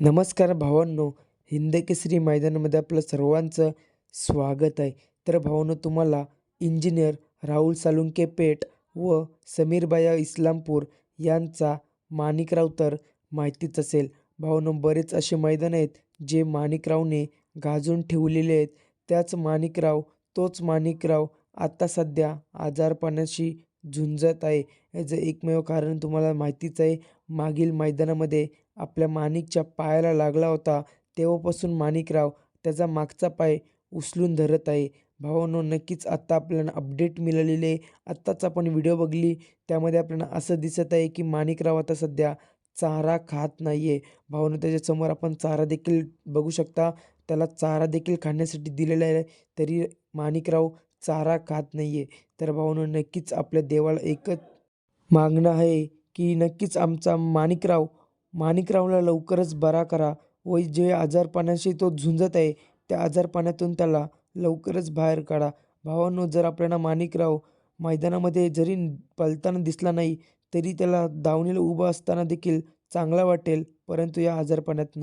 नमस्कार भावांनो हिंदकेसरी मैदानामध्ये आपलं सर्वांचं स्वागत आहे. तर भावांनो तुम्हाला इंजिनियर राहुल सालुंके पेठ व समीरबाया इस्लामपूर यांचा माणिकराव तर माहितीच असेल. भावांनो बरेच असे मैदान आहेत जे माणिकरावने गाजून ठेवलेले आहेत. त्याच माणिकराव तोच माणिकराव आत्ता सध्या आजारपणाशी झुंजत आहे. याचं एकमेव कारण तुम्हाला माहितीच आहे मागील मैदानामध्ये आपल्या माणिकच्या पायाला लागला होता. तेव्हापासून माणिकराव त्याचा मागचा पाय उचलून धरत आहे. भावांनो नक्कीच आत्ता आपल्याला अपडेट मिळालेली आहे. आत्ताच आपण व्हिडिओ बघली. त्यामध्ये आपल्याला असं दिसत आहे की माणिकराव आता सध्या चारा खात नाही आहे भावांनो त्याच्यासमोर आपण चारा देखील बघू शकता. त्याला चारा देखील खाण्यासाठी दिलेला आहे. तरी माणिकराव चारा खात नाही आहे तर भावांनो नक्कीच आपल्या देवाला एकच मागणं आहे की नक्कीच आमचा माणिकराव माणिकरावला लवकरच बरा करा. व जे आजारपणाशी तो झुंजत आहे त्या आजारपणातून त्याला लवकरच बाहेर काढा. भावांनो जर आपल्याला माणिकराव मैदानामध्ये जरी पळताना दिसला नाही तरी त्याला दावणीला उभं असताना देखील चांगला वाटेल परंतु या आजारपणातनं